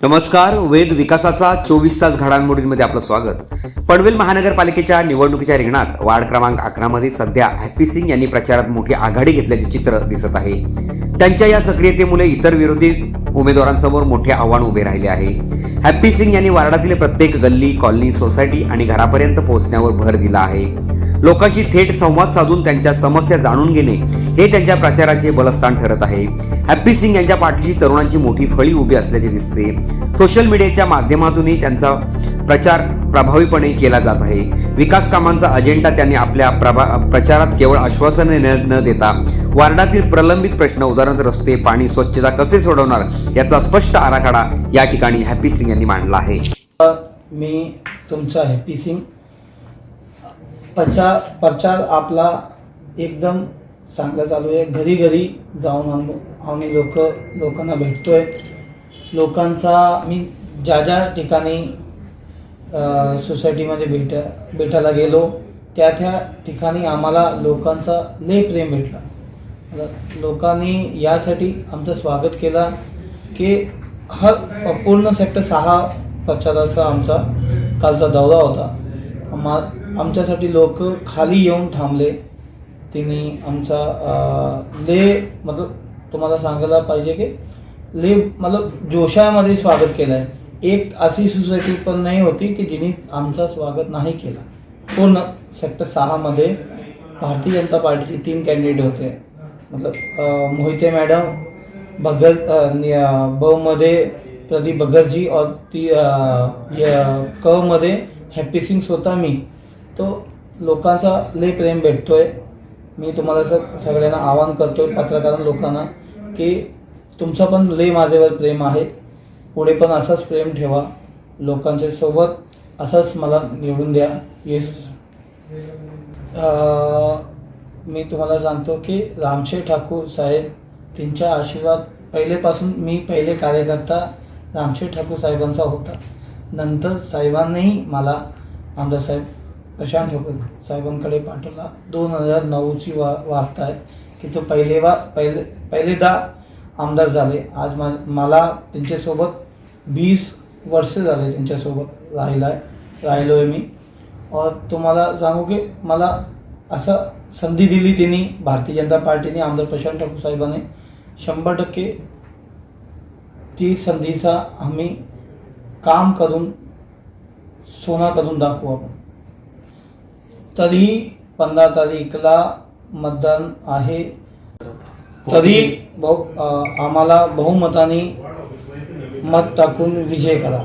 नमस्कार वेद विकासाचा चोवीस तास घडामोडींमध्ये आपलं स्वागत. पनवेल महानगरपालिकेच्या निवडणुकीच्या रिंगणात वार्ड क्रमांक अकरामध्ये सध्या हॅपी सिंग यांनी प्रचारात मोठी आघाडी घेतल्याचे चित्र दिसत आहे. त्यांच्या या सक्रियतेमुळे इतर विरोधी उमेदवारांसमोर मोठे आव्हान उभे राहिले आहे. हॅपी सिंग यांनी वार्डातील प्रत्येक गल्ली कॉलनी सोसायटी आणि घरापर्यंत पोहोचण्यावर भर दिला आहे. लोकांशी थेट संवाद साधून त्यांच्या समस्या जाणून घेणे हे त्यांच्या प्रचाराचे बलस्थान ठरत आहे. हॅप्पी सिंग यांच्या पाठीशी तरुणांची मोठी फळी उभी असल्याचे दिसते. सोशल मीडियाच्या माध्यमातूनही त्यांचा प्रचार प्रभावीपणे केला जात आहे. विकास कामांचा अजेंडा त्यांनी आपल्या प्रभा प्रचारात केवळ आश्वासने न देता वार्डातील प्रलंबित प्रश्न उदाहरणार्थ रस्ते पाणी स्वच्छता कसे सोडवणार याचा स्पष्ट आराखडा या ठिकाणी हॅप्पी सिंग यांनी मांडला आहे. मी तुमचा हॅपी सिंग प्रचार प्रचार आपला एकदम चांगला चालू आहे. घरी घरी जाऊन आम आम्ही लोक लोकांना भेटतोय. लोकांचा मी ज्या ज्या ठिकाणी सोसायटीमध्ये भेटा भेटायला गेलो त्या त्या ठिकाणी आम्हाला लोकांचा लय प्रेम भेटला. लोकांनी यासाठी आमचं स्वागत केला की हर पूर्ण सेक्टर सहा प्रचाराचा आमचा कालचा दौरा होता. आम्हा आमच्यासाठी लोक खाली येऊन थांबले. तिने आमचा ले मतलब तुम्हाला सांगायला पाहिजे की ले मतलब जोशामध्ये स्वागत केलं आहे एक अशी सोसायटी पण नाही होती की जिने आमचा स्वागत नाही केला. पूर्ण सेक्टर सहामध्ये भारतीय जनता पार्टीचे तीन कॅन्डिडेट होते. मतलब मोहिते मॅडम भगत बमध्ये प्रदीप भगतजी और ती य- क मध्ये हॅपी सिंग स्वतः मी तो लोकांचा लय प्रेम भेटतोय. मी तुम्हाला स- सगळ्यांना आवाहन करतोय पत्रकार लोकांना की तुमचं पण लय माझ्यावर प्रेम आहे. पुढे पण असंच प्रेम ठेवा. लोकांच्या सोबत असंच मला निवडून द्या. येस. मी तुम्हाला सांगतो की रामशे ठाकूर साहेब त्यांच्या आशीर्वाद पहिलेपासून मी पहिले कार्यकर्ता रामशे ठाकूर साहेबांचा होता. नंतर साहेबांनीही मला आमदार साहेब प्रशांत ठाकूर साहेबांकडे पाठवला. दोन हजार नऊची वा वार्ता आहे. की तो पहिले वा पहिले पहिलेदा आमदार झाले. आज मा मला त्यांच्यासोबत वीस वर्ष झाले त्यांच्यासोबत राहिला आहे राहिलो आहे मी. और तुम्हाला सांगू की मला असं संधी दिली त्यांनी भारतीय जनता पार्टीने आमदार प्रशांत ठाकूर साहेबांनी. शंभर टक्के ती संधीचा आम्ही काम करून सोना करून दाखवू आपण. तरी पंधरा तारीखला मतदान आहे. तरी बहु आम्हाला बहुमताने मत टाकून विजय करा.